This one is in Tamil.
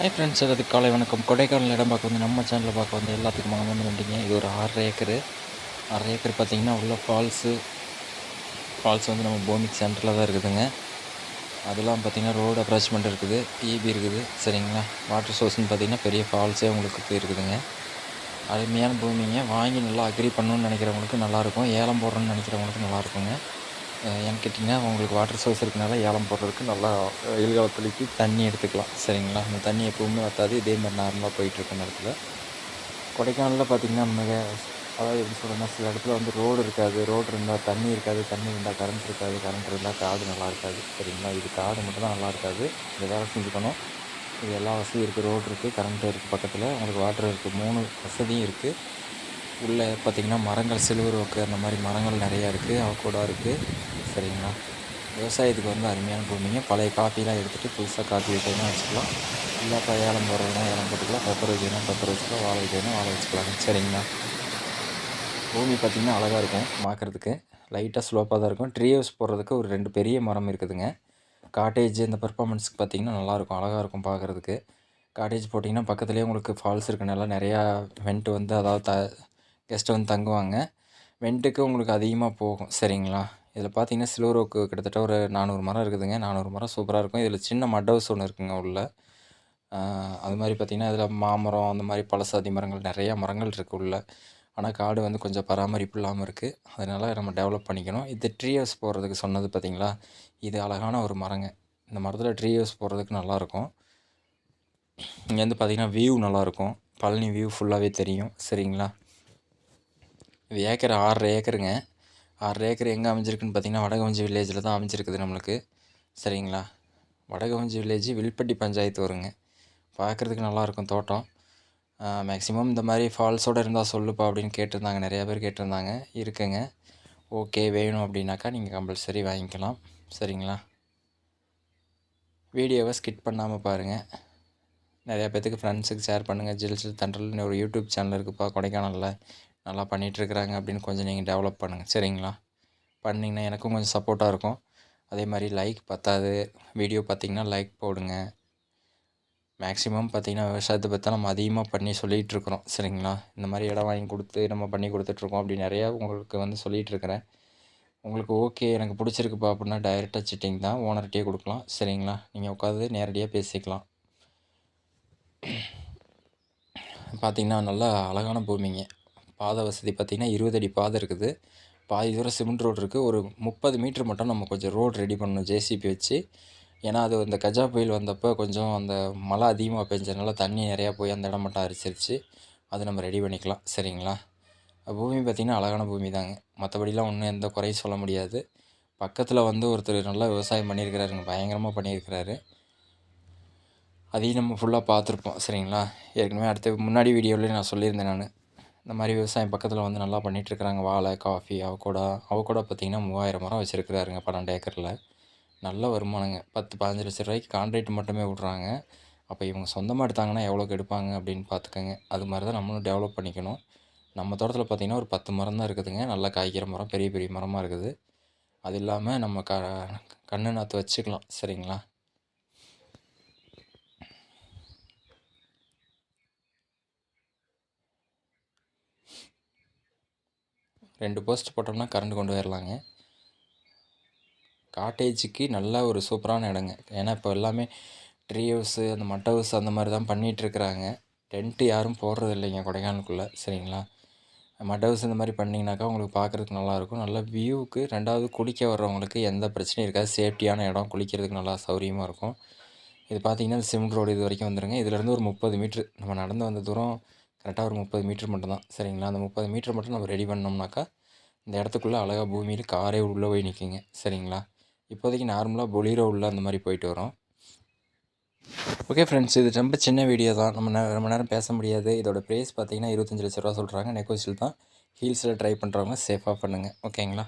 ஹை ஃப்ரெண்ட்ஸ் அது காலை வணக்கம். கொடைக்கானல் இடம் பார்க்க வந்து நம்ம சேனலில் பார்க்க வந்து எல்லாத்துக்கும் வாங்க வந்துட்டீங்க இது ஒரு ஆறரை ஏக்கரு. அரை ஏக்கர் பார்த்திங்கன்னா உள்ள ஃபால்ஸு ஃபால்ஸ் வந்து நம்ம பூமிக் சென்டரில் தான் இருக்குதுங்க. அதெல்லாம் பார்த்திங்கன்னா ரோடு அப்ராச்மெண்ட் இருக்குது. டிபி இருக்குது. சரிங்களா? வாட்டர் சோர்ஸ்னு பார்த்திங்கன்னா பெரிய ஃபால்ஸே உங்களுக்கு இருக்குதுங்க. அருமையான பூமிங்க. வாங்கி நல்லா அக்ரி பண்ணணுன்னு நினைக்கிறவங்களுக்கு நல்லாயிருக்கும். ஏலம் போடுறோன்னு நினைக்கிறவங்களுக்கு நல்லாயிருக்குங்க. ஏன்னு கேட்டிங்கன்னா உங்களுக்கு வாட்டர் சோர்ஸ் இருக்கனால ஏலம் போடுறதுக்கு நல்லா வெயில் காலத்துலைக்கு தண்ணி எடுத்துக்கலாம். சரிங்களா? அந்த தண்ணி எப்பவுமே வற்றாது இதே மாதிரி நார்மலாக போயிட்டுருக்க நேரத்தில். கொடைக்கானலில் பார்த்திங்கன்னா மிக அதாவது எப்படி சொல்கிறேன்னா சில இடத்துல வந்து ரோடு இருக்காது. ரோடு இருந்தால் தண்ணி இருக்காது. தண்ணி இருந்தால் கரண்ட் இருக்காது. கரண்ட் இருந்தால் காடு நல்லா இருக்காது. சரிங்களா? இது காடு மட்டும் தான் நல்லா இருக்காது. இந்த வேலை செஞ்சுக்கணும். இது எல்லா வசதியும் இருக்குது ரோடு இருக்குது கரண்ட்டு இருக்குது பக்கத்தில். உங்களுக்கு வாட்டர் இருக்குது மூணு வசதியும் இருக்குது உள்ளே பார்த்திங்கன்னா மரங்கள் சிலுவர் ஒக்கு அந்த மாதிரி மரங்கள் நிறையா இருக்குது அவக்கூடா இருக்குது சரிங்களா? விவசாயத்துக்கு வந்து அருமையான பூமிங்க. பழைய காஃபிலாம் எடுத்துகிட்டு புதுசாக காஃபி வைக்கணும் வச்சுக்கலாம். இல்லை இப்போ ஏலம் போடுறதுனா ஏலம் போட்டுக்கலாம். பெப்பர் வைக்கணும் பெப்பர் வச்சுக்கலாம். வாழை வைக்கணும் வாழை வச்சுக்கலாம் சரிங்களா? பூமி பார்த்திங்கன்னா அழகாக இருக்கும் பார்க்குறதுக்கு. லைட்டாக ஸ்லோப்பாக தான் இருக்கும். ட்ரீ ஹவுஸ் போடுறதுக்கு ஒரு ரெண்டு பெரிய மரம் இருக்குதுங்க. காட்டேஜ் இந்த பர்ஃபார்மன்ஸுக்கு பார்த்திங்கன்னா நல்லாயிருக்கும் அழகாக இருக்கும் பார்க்குறதுக்கு. காட்டேஜ் போட்டிங்கன்னா பக்கத்துலேயே உங்களுக்கு ஃபால்ஸ் இருக்கனால நிறையா வெண்ட் வந்து அதாவது த கெஸ்ட்டு வந்து தங்குவாங்க. வெண்ட்டுக்கு உங்களுக்கு அதிகமாக போகும். சரிங்களா? இதில் பார்த்தீங்கன்னா சிலுவரோக்கு கிட்டத்தட்ட ஒரு நானூறு மரம் இருக்குதுங்க. நானூறு மரம் சூப்பராக இருக்கும். இதில் சின்ன மட் ஹவுஸ் ஒன்று இருக்குங்க உள்ள. அது மாதிரி பார்த்திங்கன்னா இதில் மாமரம் அந்த மாதிரி பழசாதி மரங்கள் நிறையா மரங்கள் இருக்குது உள்ள. ஆனால் காடு வந்து கொஞ்சம் பராமரிப்பு இல்லாமல் இருக்குது அதனால் நம்ம டெவலப் பண்ணிக்கணும். இது ட்ரீ ஹவுஸ் போடுறதுக்கு சொன்னது பார்த்திங்களா? இது அழகான ஒரு மரங்க. இந்த மரத்தில் ட்ரீ ஹவுஸ் போடுறதுக்கு நல்லாயிருக்கும். இங்கேருந்து பார்த்திங்கன்னா வியூ நல்லாயிருக்கும். பழனி வியூ ஃபுல்லாகவே தெரியும். சரிங்களா? இது ஏக்கர் ஆறரை ஏக்கருங்க. ஆறரை ஏக்கர் எங்கே அமைஞ்சிருக்குன்னு பார்த்தீங்கன்னா வடகவஞ்சி வில்லேஜில் தான் அமைஞ்சிருக்குது நம்மளுக்கு. சரிங்களா? வடகவஞ்சி வில்லேஜ் வில்பட்டி பஞ்சாயத்து வருங்க பார்க்குறதுக்கு நல்லாயிருக்கும் தோட்டம். மேக்ஸிமம் இந்த மாதிரி ஃபால்ஸோடு இருந்தால் சொல்லுப்பா அப்படின்னு கேட்டிருந்தாங்க. நிறையா பேர் கேட்டிருந்தாங்க. இருக்குங்க. ஓகே வேணும் அப்படின்னாக்கா நீங்கள் கம்பல்சரி வாங்கிக்கலாம். சரிங்களா? வீடியோவை ஸ்கிட் பண்ணாமல் பாருங்கள் நிறையா பேத்துக்கு ஃப்ரெண்ட்ஸுக்கு ஷேர் பண்ணுங்கள் ஜில் ஜில் தண்டல்னு ஒரு யூடியூப் சேனல் இருக்குப்பா கொடைக்கானலில். நல்லா பண்ணிகிட்ருக்குறாங்க அப்படின்னு கொஞ்சம் நீங்கள் டெவலப் பண்ணுங்கள் சரிங்களா? பண்ணிங்கன்னா எனக்கும் கொஞ்சம் சப்போர்ட்டாக இருக்கும். அதே மாதிரி லைக் பத்தாது. வீடியோ பார்த்திங்கன்னா லைக் போடுங்க. மேக்ஸிமம் பார்த்திங்கன்னா விவசாயத்தை பற்றி நம்ம அதிகமாக பண்ணி சொல்லிகிட்ருக்குறோம் சரிங்களா? இந்த மாதிரி இடம் வாங்கி கொடுத்து நம்ம பண்ணி கொடுத்துட்ருக்கோம் அப்படி நிறையா உங்களுக்கு வந்து சொல்லிகிட்ருக்கிறேன் உங்களுக்கு ஓகே எனக்கு பிடிச்சிருக்குப்பா அப்படின்னா டைரெக்டாக சிட்டிங் தான். ஓனர்கிட்டே கொடுக்கலாம். சரிங்களா? நீங்கள் உட்காந்து நேரடியாக பேசிக்கலாம். பார்த்திங்கன்னா நல்லா அழகான பூமிங்க. பாதை வசதி பார்த்திங்கன்னா இருபது அடி பாதை இருக்குது. பாதி தூரம் சிமெண்ட் ரோடு இருக்குது ஒரு முப்பது மீட்ரு மட்டும் நம்ம கொஞ்சம் ரோடு ரெடி பண்ணணும் ஜேசிபி வச்சு. ஏன்னா அது இந்த கஜா புயல் வந்தப்போ கொஞ்சம் அந்த மழை அதிகமாக பெஞ்சதுனால தண்ணி நிறையா போய் அந்த இடம் மட்டும் அரிச்சிருச்சு. அது நம்ம ரெடி பண்ணிக்கலாம். சரிங்களா? பூமி பார்த்திங்கன்னா அழகான பூமி தாங்க. மற்றபடிலாம் ஒன்றும் எந்த குறையும் சொல்ல முடியாது. பக்கத்தில் வந்து ஒருத்தர் நல்லா விவசாயம் பண்ணியிருக்கிறாருங்க. பயங்கரமாக பண்ணியிருக்கிறாரு. அதையும் நம்ம ஃபுல்லாக பார்த்துருப்போம். சரிங்களா? ஏற்கனவே அடுத்த முன்னாடி வீடியோவில் நான் சொல்லியிருந்தேன் நான். இந்த மாதிரி விவசாயம் பக்கத்தில் வந்து நல்லா பண்ணிகிட்ருக்குறாங்க வாழை காஃபி அவக்கூடா அவக்கூடா பார்த்திங்கன்னா மூவாயிரம் மரம் வச்சுருக்குறாருங்க பன்னெண்டு ஏக்கரில். நல்ல வருமானங்க. பத்து பதினஞ்சு லட்ச ரூபாய்க்கு கான்ட்ராக்ட் மட்டுமே விட்றாங்க. அப்போ இவங்க சொந்தமாக எடுத்தாங்கன்னா எவ்வளோக்கு எடுப்பாங்க அப்படின்னு பார்த்துக்கோங்க. அது மாதிரி தான் நம்மளும் டெவலப் பண்ணிக்கணும். நம்ம தோட்டத்தில் பார்த்திங்கன்னா ஒரு பத்து மரம் தான் இருக்குதுங்க. நல்லா காய்க்கிற மரம் பெரிய பெரிய மரமாக இருக்குது. அது இல்லாமல் நம்ம க கண்ணு நாற்று வச்சுக்கலாம். சரிங்களா? ரெண்டு போஸ்ட் போட்டோம்னா கரண்ட் கொண்டு வரலாங்க காட்டேஜுக்கு நல்ல ஒரு சூப்பரான இடங்க. ஏன்னா இப்போ எல்லாமே ட்ரீ ஹவுஸு அந்த மட்ட ஹவுஸ் அந்த மாதிரி தான் பண்ணிகிட்ருக்குறாங்க டென்ட்டு யாரும் போடுறது இல்லைங்க கொடைக்கானலுக்குள்ளே சரிங்களா? மட் ஹவுஸ் இந்த மாதிரி பண்ணிங்கனாக்கா உங்களுக்கு பார்க்குறதுக்கு நல்லாயிருக்கும் நல்ல வியூவுக்கு ரெண்டாவது குளிக்க வர்றவங்களுக்கு எந்த பிரச்சனையும் இருக்காது. சேஃப்டியான இடம் குளிக்கிறதுக்கு நல்லா சௌரியமாக இருக்கும். இது பார்த்திங்கன்னா சிமெண்ட் ரோடு இது வரைக்கும் வந்துடுங்க இதிலேருந்து ஒரு முப்பது மீட்ரு நம்ம நடந்து வந்த தூரம் கரெக்டாக ஒரு முப்பது மீட்ரு மட்டும்தான். சரிங்களா? அந்த முப்பது மீட்ரு மட்டும் நம்ம ரெடி பண்ணோம்னாக்கா இந்த இடத்துக்குள்ளே அழகாக பூமியில் காரே உள்ளே போய் நிற்குங்க சரிங்களா? இப்போதைக்கு நார்மலாக பொலிரோ உள்ள அந்த மாதிரி போயிட்டு வரோம். ஓகே ஃப்ரெண்ட்ஸ் இது ரொம்ப சின்ன வீடியோ தான். நம்ம ரொம்ப நேரம் பேச முடியாது. இதோட ப்ரைஸ் பார்த்தீங்கன்னா இருபத்தஞ்சி லட்ச ரூபா சொல்கிறாங்க நெகோசியல் தான். ஹீல்ஸில் ட்ரை பண்ணுறவங்க சேஃபாக பண்ணுங்கள் ஓகேங்களா